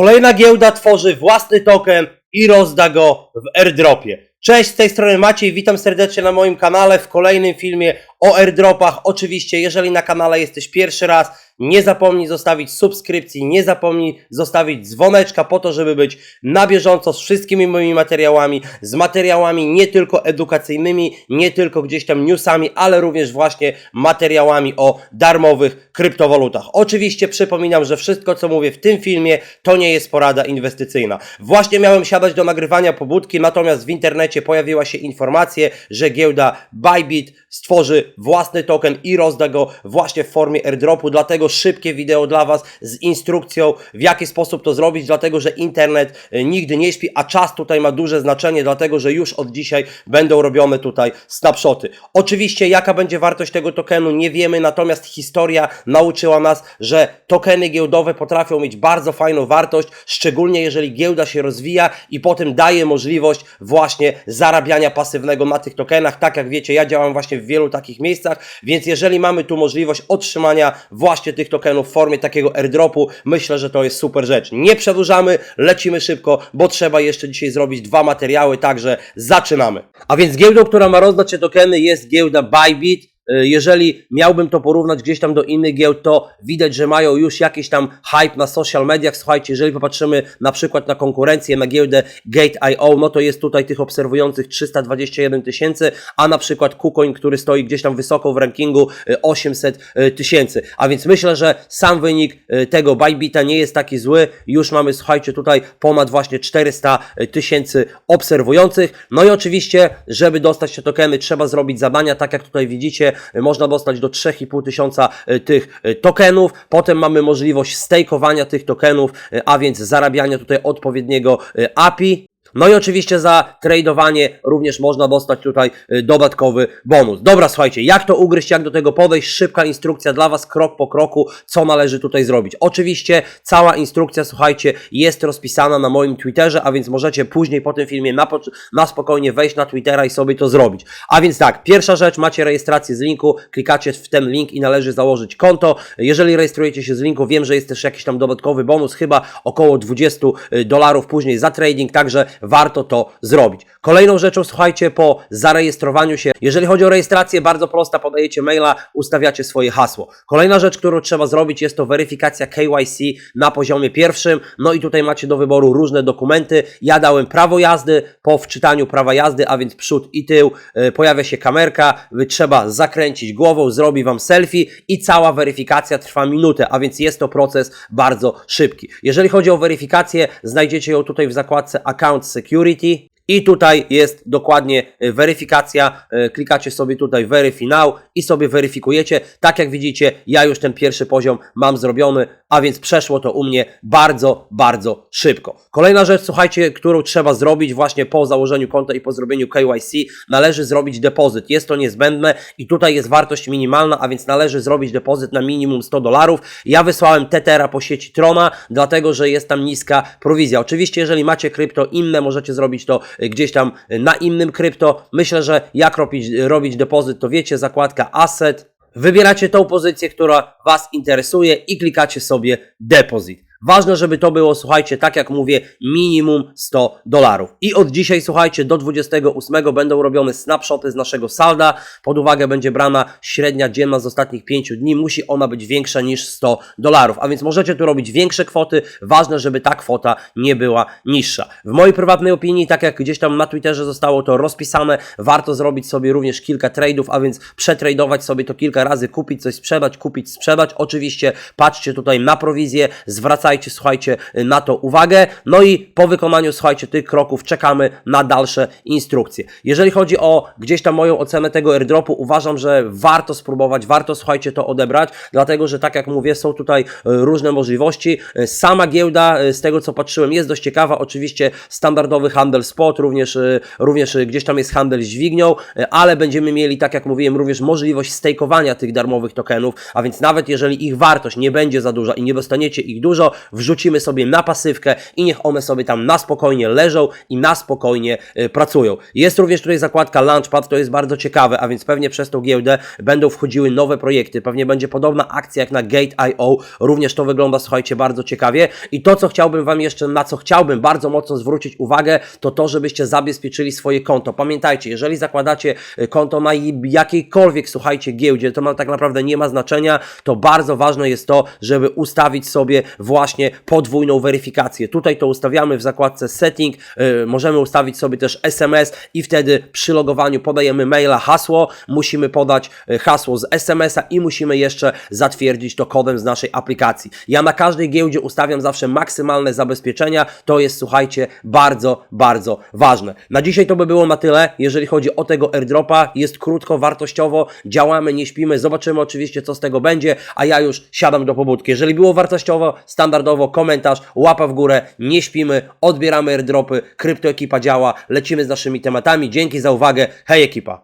Kolejna giełda tworzy własny token i rozda go w airdropie. Cześć, z tej strony Maciej, witam serdecznie na moim kanale w kolejnym filmie o airdropach. Oczywiście, jeżeli na kanale jesteś pierwszy raz, nie zapomnij zostawić subskrypcji, nie zapomnij zostawić dzwoneczka po to, żeby być na bieżąco z wszystkimi moimi materiałami, z materiałami nie tylko edukacyjnymi, nie tylko gdzieś tam newsami, ale również właśnie materiałami o darmowych kryptowalutach. Oczywiście przypominam, że wszystko co mówię w tym filmie to nie jest porada inwestycyjna. Właśnie miałem siadać do nagrywania pobudki, natomiast w internecie pojawiła się informacja, że giełda Bybit stworzy własny token i rozda go właśnie w formie airdropu, dlatego szybkie wideo dla Was z instrukcją, w jaki sposób to zrobić, dlatego że internet e, nigdy nie śpi, a czas tutaj ma duże znaczenie, dlatego że już od dzisiaj będą robione tutaj snapshoty. Oczywiście jaka będzie wartość tego tokenu nie wiemy, natomiast historia nauczyła nas, że tokeny giełdowe potrafią mieć bardzo fajną wartość, szczególnie jeżeli giełda się rozwija i potem daje możliwość właśnie zarabiania pasywnego na tych tokenach. Tak jak wiecie, ja działam właśnie w wielu takich miejscach, więc jeżeli mamy tu możliwość otrzymania właśnie tych tokenów w formie takiego airdropu, myślę, że to jest super rzecz. Nie przedłużamy, lecimy szybko, bo trzeba jeszcze dzisiaj zrobić dwa materiały, także zaczynamy. A więc giełdą, która ma rozdać te tokeny jest giełda Bybit. Y, Jeżeli miałbym to porównać gdzieś tam do innych giełd, to widać, że mają już jakiś tam hype na social mediach. Słuchajcie, jeżeli popatrzymy na przykład na konkurencję, na giełdę Gate.io, no to jest tutaj tych obserwujących 321 tysięcy, a na przykład KuCoin, który stoi gdzieś tam wysoko w rankingu y, 800 tysięcy. A więc myślę, że sam wynik tego Bybita nie jest taki zły. Już mamy, słuchajcie, tutaj ponad właśnie 400 tysięcy obserwujących. No i oczywiście, żeby dostać te tokeny, trzeba zrobić zadania, tak jak tutaj widzicie, można dostać do 3,5 tysiąca y, tych y, tokenów. Potem mamy możliwość stejkowania tych tokenów, y, a więc zarabiania tutaj odpowiedniego y, API. No i oczywiście za tradowanie również można dostać tutaj y, dodatkowy bonus. Dobra, słuchajcie, jak to ugryźć, jak do tego podejść? Szybka instrukcja dla Was, krok po kroku, co należy tutaj zrobić. Oczywiście cała instrukcja, słuchajcie, jest rozpisana na moim Twitterze, a więc możecie później po tym filmie na, na spokojnie wejść na Twittera i sobie to zrobić. A więc tak, pierwsza rzecz, macie rejestrację z linku, klikacie w ten link i należy założyć konto. Jeżeli rejestrujecie się z linku, wiem, że jest też jakiś tam dodatkowy bonus, chyba około 20 dolarów później za trading, także warto to zrobić. Kolejną rzeczą, słuchajcie, po zarejestrowaniu się, jeżeli chodzi o rejestrację, bardzo prosta, podajecie maila, ustawiacie swoje hasło. Kolejna rzecz, którą trzeba zrobić, jest to weryfikacja KYC na poziomie pierwszym. No i tutaj macie do wyboru różne dokumenty. Ja dałem prawo jazdy, po wczytaniu prawa jazdy, a więc przód i tył, y, pojawia się kamerka, trzeba zakręcić głową, zrobi wam selfie i cała weryfikacja trwa minutę, a więc jest to proces bardzo szybki. Jeżeli chodzi o weryfikację, znajdziecie ją tutaj w zakładce Account Security. I tutaj jest dokładnie y, weryfikacja. y, Klikacie sobie tutaj Verify Now i sobie weryfikujecie. Tak jak widzicie, ja już ten pierwszy poziom mam zrobiony, a więc przeszło to u mnie bardzo, bardzo szybko. Kolejna rzecz, słuchajcie, którą trzeba zrobić właśnie po założeniu konta i po zrobieniu KYC, należy zrobić depozyt. Jest to niezbędne i tutaj jest wartość minimalna, a więc należy zrobić depozyt na minimum 100 dolarów. Ja wysłałem Tethera po sieci Trona, dlatego że jest tam niska prowizja. Oczywiście, jeżeli macie krypto inne, możecie zrobić to gdzieś tam na innym krypto. Myślę, że jak robić, robić depozyt, to wiecie, zakładka Asset. Wybieracie tą pozycję, która Was interesuje i klikacie sobie Deposit. Ważne, żeby to było, słuchajcie, tak jak mówię, minimum 100 dolarów. I od dzisiaj, słuchajcie, do 28 będą robione snapshoty z naszego salda. Pod uwagę będzie brana średnia dzienna z ostatnich 5 dni. Musi ona być większa niż 100 dolarów. A więc możecie tu robić większe kwoty. Ważne, żeby ta kwota nie była niższa. W mojej prywatnej opinii, tak jak gdzieś tam na Twitterze zostało to rozpisane, warto zrobić sobie również kilka trade'ów, a więc przetradować sobie to kilka razy, kupić coś, sprzedać, kupić, sprzedać. Oczywiście patrzcie tutaj na prowizję, zwracajcie, słuchajcie, na to uwagę. No i po wykonaniu, słuchajcie, tych kroków czekamy na dalsze instrukcje. Jeżeli chodzi o gdzieś tam moją ocenę tego airdropu, uważam, że warto spróbować, warto, słuchajcie, to odebrać, dlatego, że tak jak mówię, są tutaj e, różne możliwości. E, Sama giełda, z tego co patrzyłem, jest dość ciekawa. Oczywiście standardowy handel spot, również, również gdzieś tam jest handel dźwignią, ale będziemy mieli, tak jak mówiłem, również możliwość stejkowania tych darmowych tokenów, a więc nawet jeżeli ich wartość nie będzie za duża i nie dostaniecie ich dużo, wrzucimy sobie na pasywkę i niech one sobie tam na spokojnie leżą i na spokojnie y, pracują. Jest również tutaj zakładka Launchpad, to jest bardzo ciekawe, a więc pewnie przez tą giełdę będą wchodziły nowe projekty, pewnie będzie podobna akcja jak na Gate.io, również to wygląda, słuchajcie, bardzo ciekawie i to, co chciałbym Wam jeszcze, na co chciałbym bardzo mocno zwrócić uwagę, to to, żebyście zabezpieczyli swoje konto. Pamiętajcie, jeżeli zakładacie y, konto na jakiejkolwiek, słuchajcie, giełdzie, to tak naprawdę nie ma znaczenia, to bardzo ważne jest to, żeby ustawić sobie właśnie podwójną weryfikację. Tutaj to ustawiamy w zakładce setting, y, możemy ustawić sobie też SMS i wtedy przy logowaniu podajemy maila, hasło, musimy podać y, hasło z SMS-a i musimy jeszcze zatwierdzić to kodem z naszej aplikacji. Ja na każdej giełdzie ustawiam zawsze maksymalne zabezpieczenia, to jest słuchajcie bardzo, bardzo ważne. Na dzisiaj to by było na tyle, jeżeli chodzi o tego airdropa, jest krótko, wartościowo, działamy, nie śpimy, zobaczymy oczywiście co z tego będzie, a ja już siadam do pobudki. Jeżeli było wartościowo, standardowo, komentarz, łapa w górę, nie śpimy, odbieramy airdropy, kryptoekipa działa, lecimy z naszymi tematami. Dzięki za uwagę, hej ekipa!